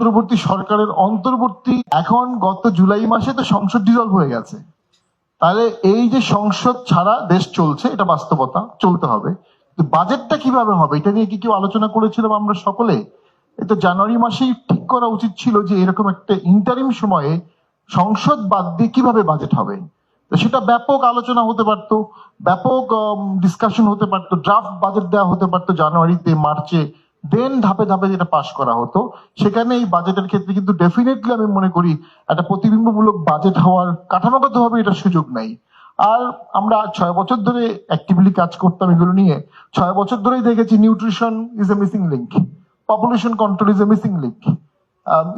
অন্তর্বর্তী সরকারের অন্তর্বর্তী এখন গত জুলাই মাসে তো সংসদ ডিজলভ হয়ে গেছে। তাহলে এই যে সংসদ ছাড়া দেশ চলছে, এটা বাস্তবতা, চলতে হবে। বাজেটটা কীভাবে হবে, এটা নিয়ে কি কেউ আলোচনা করেছিলাম আমরা সকলে? এটা জানুয়ারি মাসেই ঠিক করা উচিত ছিল যে এরকম একটা ইন্টারিম সময়ে সংসদ বাদ দিয়ে কীভাবে বাজেট হবে। সেটা ব্যাপক আলোচনা হতে পারতো, ব্যাপক ডিসকাশন হতে পারতো ড্রাফট বাজেট দেওয়া হতে পারতো জানুয়ারিতে, মার্চে দেন ধাপে ধাপে যেটা পাশ করা হতো, সেখানে এই বাজেটের ক্ষেত্রে কিন্তু ডেফিনেটলি আমি মনে করি একটা প্রতিবিম্বমূলক বাজেট হওয়ার কাঠামোগতভাবে এটা সুযোগ নাই। আর আমরা ছয় বছর ধরে অ্যাক্টিভলি কাজ করতাম এগুলো নিয়ে। ছয় বছর ধরেই দেখেছি nutrition is a missing link population control is a missing link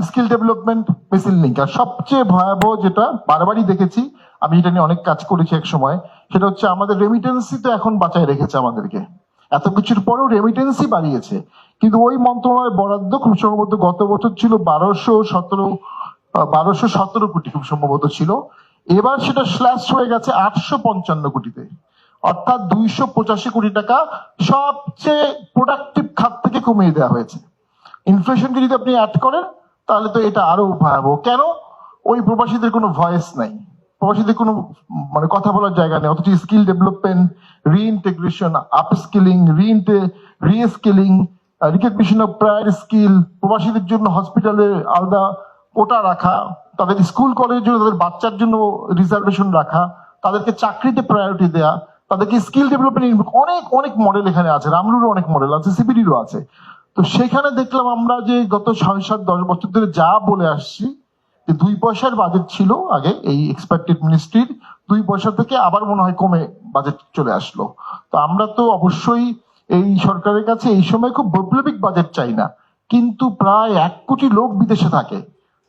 skill development missing link আর সবচেয়ে ভয়াবহ যেটা বারবারই দেখেছি, আমি এটা নিয়ে অনেক কাজ করেছি এক সময়, সেটা হচ্ছে আমাদের রেমিটেন্সি তো এখন বাঁচায় রেখেছে আমাদেরকে। এত কিছুর পরেও রেমিটেন্সই বাড়িয়েছে কিন্তু ওই মন্ত্রণালয় বরাদ্দ খুব সম্ভবত গত বছর ছিল বারোশো সতেরো বারোশো সতেরো কোটি খুব সম্ভবত ছিল। এবার সেটা স্ল্যাশ হয়ে গেছে আটশো পঞ্চান্ন কোটিতে। অর্থাৎ দুইশো পঁচাশি কোটি টাকা সবচেয়ে প্রোডাক্টিভ খাত থেকে কমিয়ে দেওয়া হয়েছে। ইনফ্লেশনকে যদি আপনি অ্যাড করেন, তাহলে তো এটা আরও ভয়াবহ। কেন? ওই প্রবাসীদের কোনো ভয়েস নাই। প্রবাসীদের কোনো মানে কথা বলার জায়গা নেই, অথচ skill development reintegration upskilling রিইন্টে reskilling recognition of prior skill প্রবাসীদের জন্য হসপিটালে আলাদা কোটা রাখা, তাদের স্কুল কলেজের জন্য তাদের বাচ্চার জন্য রিজার্ভেশন রাখা, তাদেরকে চাকরিতে প্রায়োরিটি দেয়া, তাদেরকে স্কিল ডেভেলপমেন্ট অনেক অনেক মডেল এখানে আছে রামরুরও অনেক মডেল আছে সিবিডিরও আছে। তো সেখানে দেখলাম আমরা যে গত ছয় সাত, দশ বছর ধরে যা বলে আসছি দুই পয়সার বাজেট ছিল আগে এই এক্সপেক্টেড মিনিস্ট্রির দুই পয়সা থেকে আবার মনে হয় কমে বাজেট চলে আসলো। তো আমরা তো অবশ্যই এই সরকারের কাছে এই সময় খুব বৈপ্লবিক বাজেট চাই না। কিন্তু প্রায় এক কোটি লোক বিদেশে থাকে।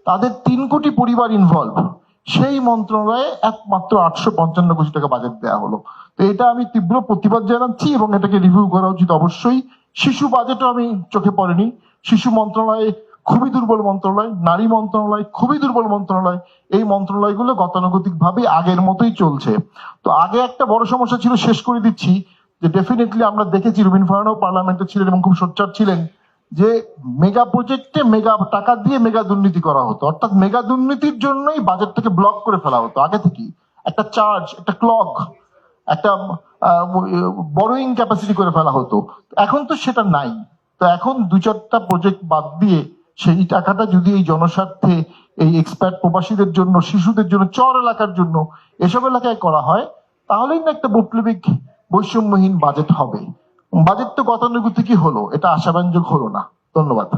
তাদের তিন কোটি পরিবার ইনভলভ সেই মন্ত্রণালয়ে একমাত্র আটশো পঞ্চান্ন কোটি টাকা বাজেট দেওয়া হলো। তো এটা আমি তীব্র প্রতিবাদ জানাচ্ছি এবং এটাকে রিভিউ করা উচিত। অবশ্যই শিশু বাজেটও আমি চোখে পড়েনি। শিশু মন্ত্রণালয়ে খুবই দুর্বল মন্ত্রণালয়, নারী মন্ত্রণালয়, খুবই দুর্বল মন্ত্রণালয়। এই মন্ত্রণালয়গুলো গতানুগতিক ভাবে আগের মতোই চলছে। তো আগে একটা বড় সমস্যা ছিল, শেষ করে দিচ্ছি, যে ডেফিনেটলি আমরা দেখেছি, রুবিন ফারানও পার্লামেন্টে ছিলেন এবং খুব সোচ্চার ছিলেন, যে মেগা প্রজেক্টে মেগা টাকা দিয়ে মেগা দুর্নীতি করা হতো। অর্থাৎ মেগা দুর্নীতির জন্যই বাজেটটাকে ব্লক করে ফেলা হতো, আগে থেকেই। একটা চার্জ একটা ক্লক একটা বড়োইং ক্যাপাসিটি করে ফেলা হতো। এখন তো সেটা নাই। তো এখন দু চারটা প্রজেক্ট বাদ দিয়ে সেই টাকাটা যদি এই জনস্বার্থে এই এক্সপার্ট প্রবাসীদের জন্য, শিশুদের জন্য, চর এলাকার জন্য এসব এলাকায় করা হয়, তাহলেই না একটা বৈপ্লবিক বৈষম্যহীন বাজেট হবে। বাজেট তো গতানুগতিকই হলো, এটা আশাব্যঞ্জক হলো না। ধন্যবাদ।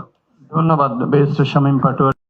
ধন্যবাদ, বেশ, শামীম পাটোয়ারি।